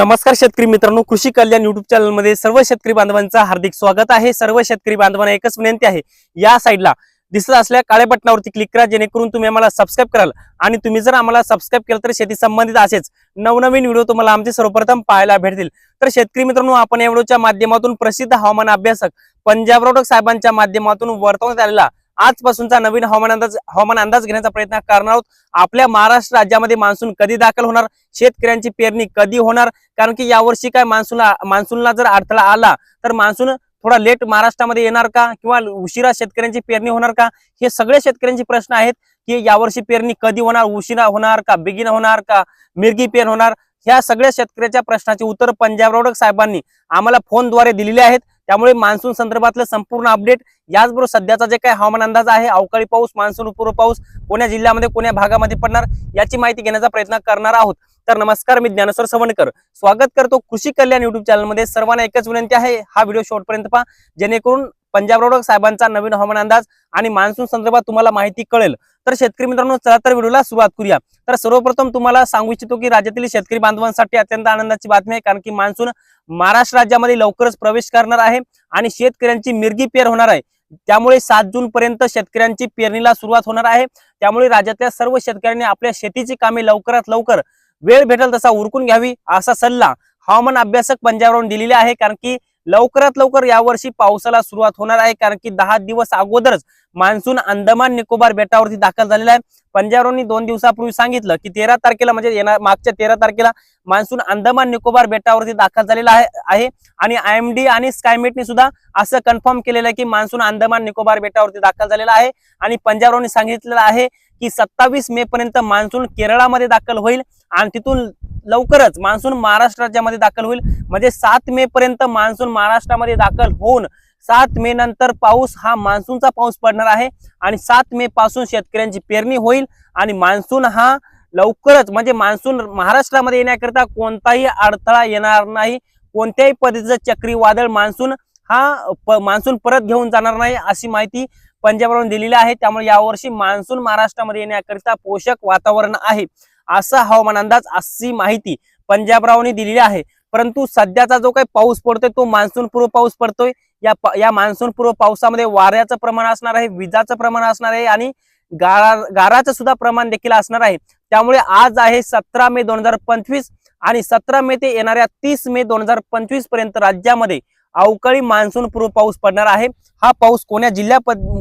नमस्कार शेतकरी मित्रांनो कृषी कल्याण युट्यूब चॅनलमध्ये सर्व शेतकरी बांधवांचं हार्दिक स्वागत आहे. सर्व शेतकरी बांधवांना एकच विनंती आहे या साईडला दिसत असल्या काळ्या बटनावरती क्लिक करा जेणेकरून तुम्ही आम्हाला सबस्क्राईब कराल. आणि तुम्ही जर आम्हाला सबस्क्राईब केलं तर शेती संबंधित असेच नवनवीन व्हिडिओ तुम्हाला आमचे सर्वप्रथम पाहायला भेटतील. तर शेतकरी मित्रांनो आपण या व्हिडिओच्या माध्यमातून प्रसिद्ध हवामान अभ्यासक पंजाब रोडक साहेबांच्या माध्यमातून वर्तवण्यात आलेला आजपासूनचा नवीन हवामान अंदाज हवामान अंदाज घेण्याचा प्रयत्न करणार आहोत. आपल्या महाराष्ट्र राज्यामध्ये मान्सून कधी दाखल होणार? शेतकऱ्यांची पेरणी कधी होणार? कारण की यावर्षी काय मान्सूनला मान्सूनला जर अडथळा आला तर मान्सून थोडा लेट महाराष्ट्रामध्ये येणार का? किंवा उशिरा शेतकऱ्यांची पेरणी होणार का? हे सगळे शेतकऱ्यांचे प्रश्न आहेत की यावर्षी पेरणी कधी होणार? उशिरा होणार का? बिगिन होणार का? मिरगी पेर होणार? ह्या सगळ्या शेतकऱ्याच्या प्रश्नाचे उत्तर पंजाब रोडक साहेबांनी आम्हाला फोनद्वारे दिलेले आहेत. त्यामुळे मान्सून संदर्भातलं संपूर्ण अपडेट याचबरोबर सध्याचा जे काही हवामान अंदाज आहे अवकाळी पाऊस मान्सून पूर्व पाऊस कोण्या जिल्ह्यामध्ये कोण्या भागामध्ये पडणार याची माहिती घेण्याचा प्रयत्न करणार आहोत. तर नमस्कार मी ज्ञानेश्वर सवणकर. स्वागत करतो कृषी कल्याण युट्यूब चॅनलमध्ये सर्वांना एकच विनंती आहे हा व्हिडिओ शेवटपर्यंत पहा. जेणेकरून पंजाब रोड साहेबांचा नवीन हवामान अंदाज आणि मान्सून संदर्भात तुम्हाला माहिती कळेल. तर शेतकरी मित्रांनो चला तर व्हिडिओला सुरुवात करूया. तर सर्वप्रथम तुम्हाला सांगू इच्छितो की राज्यातील शेतकरी बांधवांसाठी अत्यंत आनंदाची बातमी आहे कारण की मान्सून महाराष्ट्र राज्यामध्ये लवकरच प्रवेश करणार आहे आणि शेतकऱ्यांची मिरगी पेर होणार आहे. त्यामुळे सात जून पर्यंत शेतकऱ्यांची पेरणीला सुरुवात होणार आहे. त्यामुळे राज्यातल्या सर्व शेतकऱ्यांनी आपल्या शेतीची कामे लवकरात लवकर वेळ भेटेल तसा उरकून घ्यावी असा सल्ला हवामान अभ्यासक पंजाबवरून दिलेला आहे कारण की लवकरात लवकर यावर्षी पावसाला सुरुवात होणार आहे कारण की दहा दिवस अगोदरच मान्सून अंदमान निकोबार बेटावरती दाखल झालेला आहे. पंजाबवरून दोन दिवसापूर्वी सांगितलं की तेरा तारखेला म्हणजे येणार मागच्या तेरा तारखेला मान्सून अंदमान निकोबार बेटावरती दाखल झालेला आहे आणि आय एम डी आणि स्कायमेटने सुद्धा असं कन्फर्म केलेलं आहे की मान्सून अंदमान निकोबार बेटावरती दाखल झालेला आहे. आणि पंजाबांनी सांगितलेलं आहे की सत्तावीस मे पर्यंत मान्सून केरळामध्ये दाखल होईल आणि तिथून लवकरच मान्सून महाराष्ट्र राज्यामध्ये दाखल होईल. म्हणजे सात मे पर्यंत मान्सून महाराष्ट्रामध्ये दाखल होऊन सात मे नंतर पाऊस हा मान्सूनचा पाऊस पडणार आहे आणि सात मे पासून शेतकऱ्यांची पेरणी होईल आणि मान्सून हा लवकरच म्हणजे मान्सून महाराष्ट्रामध्ये येण्याकरिता कोणताही अडथळा येणार नाही. कोणत्याही पद्धतीचं चक्रीवादळ मान्सून हा मान्सून परत घेऊन जाणार नाही अशी माहिती पंजाबवरून दिलेली आहे. त्यामुळे यावर्षी मान्सून महाराष्ट्रामध्ये येण्याकरिता पोषक वातावरण आहे. असा हवामान अंदाज अशी माहिती पंजाबरावनी दिलेली आहे. परंतु सध्याचा जो काही पाऊस पडतोय तो मान्सून पूर्व पाऊस पडतोय. या या मान्सून पूर्व पावसामध्ये वाऱ्याचं प्रमाण असणार आहे विजाचं प्रमाण असणार आहे आणि गारा गाराचं सुद्धा प्रमाण देखील असणार आहे. त्यामुळे आज आहे सतरा मे दोन हजार पंचवीस आणि सतरा मे ते येणाऱ्या तीस मे दोन हजार पंचवीसपर्यंत राज्यामध्ये अवकाळी मान्सून पूर्व पाऊस पडणार आहे. हा पाऊस कोण्या जिल्ह्या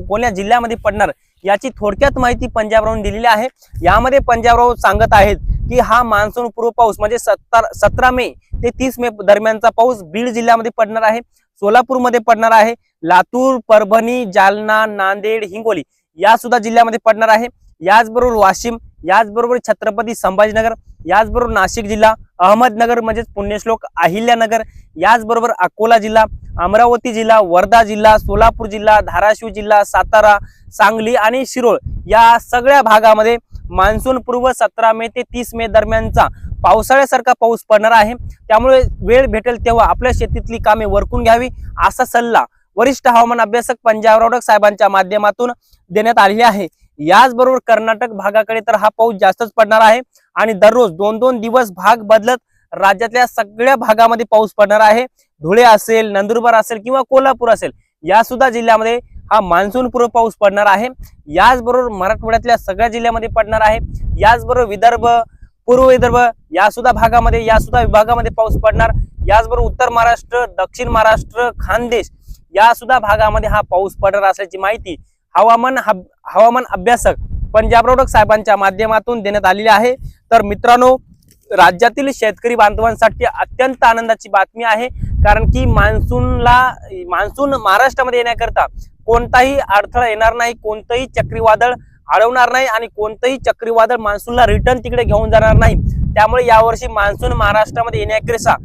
कोण्या जिल्ह्यामध्ये पडणार याची थोडक्यात माहिती पंजाबरावून दिलेली आहे. यामध्ये पंजाबराव सांगत आहेत की हा मान्सून पूर्व पाऊस म्हणजे सत्तर सतरा मे ते तीस मे दरम्यानचा पाऊस बीड जिल्ह्यामध्ये पडणार आहे सोलापूरमध्ये पडणार आहे लातूर परभणी जालना नांदेड हिंगोली या सुद्धा जिल्ह्यामध्ये पडणार आहे. याचबरोबर वाशिम याचबरोबर छत्रपती संभाजीनगर याचबरोबर नाशिक जिल्हा अहमदनगर म्हणजेच पुण्यश्लोक अहिल्यानगर याचबरोबर अकोला जिल्हा अमरावती जिल्हा वर्धा जिल्हा सोलापूर जिल्हा धाराशिव जिल्हा सातारा सांगली आणि शिरोळ या सगळ्या भागामध्ये मान्सून पूर्व सतरा मे ते तीस मे दरम्यानचा पावसाळ्यासारखा पाऊस पडणार आहे. त्यामुळे वेळ भेटेल तेव्हा आपल्या शेतीतली कामे वरकून घ्यावी असा सल्ला वरिष्ठ हवामान अभ्यासक पंजाब रोडक साहेबांच्या माध्यमातून देण्यात आलेली आहे. याचबरोबर कर्नाटक भागाकडे तर हा पाऊस जास्तच पडणार आहे. आणि दररोज दोन दोन दिवस भाग बदलत राज्यातल्या सगळ्या भागामध्ये पाऊस पडणार आहे. धुळे असेल नंदुरबार असेल किंवा कोल्हापूर असेल या सुद्धा जिल्ह्यामध्ये हा मान्सून पूर्व पाऊस पडणार आहे. याचबरोबर मराठवाड्यातल्या सगळ्या जिल्ह्यामध्ये पडणार आहे. याचबरोबर विदर्भ पूर्व विदर्भ या सुद्धा भागामध्ये या सुद्धा विभागामध्ये पाऊस पडणार. याचबरोबर उत्तर महाराष्ट्र दक्षिण महाराष्ट्र खानदेश या सुद्धा भागामध्ये हा पाऊस पडणार असल्याची माहिती हवामान हब- हवामान अभ्यासक पंजाब रोडक साहेबांच्या माध्यमातून देण्यात आलेली आहे. तर मित्रांनो राज्यातील शेतकरी बांधवांसाठी अत्यंत आनंदाची बातमी आहे. कारण की मान्सूनला मान्सून महाराष्ट्रामध्ये येण्याकरता कोणताही अडथळा येणार नाही कोणतंही चक्रीवादळ अडवणार नाही आणि कोणतंही चक्रीवादळ मान्सूनला रिटर्न तिकडे घेऊन जाणार नाही. त्यामुळे यावर्षी मान्सून महाराष्ट्रामध्ये येण्याकरिता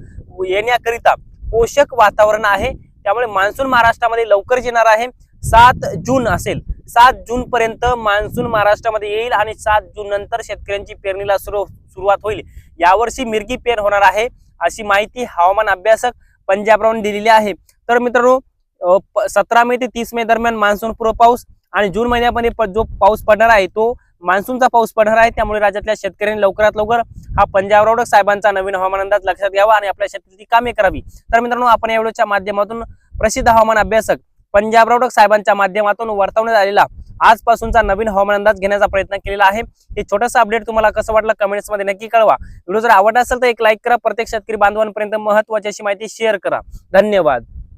येण्याकरिता पोषक वातावरण आहे. त्यामुळे मान्सून महाराष्ट्रामध्ये लवकरच येणार आहे. सात जून असेल. सात जून पर्यंत मान्सून महाराष्ट्रामध्ये येईल आणि सात जून नंतर शेतकऱ्यांची पेरणीला सुरू सुरुवात होईल. यावर्षी मिरगी पेर होणार आहे अशी माहिती हवामान अभ्यासक पंजाबरावने दिलेली आहे. तर मित्रांनो सतरा मे ते तीस मे दरम्यान मान्सून पूर्व पाऊस आणि जून महिन्यामध्ये प- जो पाऊस पडणार आहे तो मान्सूनचा पाऊस पडणार आहे. त्यामुळे राज्यातल्या शेतकऱ्यांनी लवकरात लवकर हा पंजाबरावडक साहेबांचा नवीन हवामान अंदाज लक्षात घ्यावा आणि आपल्या शेतीची कामे करावी. तर मित्रांनो आपण या व्हिडिओच्या माध्यमातून प्रसिद्ध हवामान अभ्यासक पंजाब रावडक साहेबांच्या माध्यमातून वर्तवण्यात आलेला आजपासूनचा नवीन हवामान अंदाज घेण्याचा प्रयत्न केलेला आहे. हे छोटंसं अपडेट तुम्हाला कसं वाटलं कमेंट्समध्ये नक्की कळवा. व्हिडिओ जर आवडला असेल तर एक लाईक करा. प्रत्येक शेतकरी बांधवांपर्यंत महत्वाची अशी माहिती शेअर करा. धन्यवाद.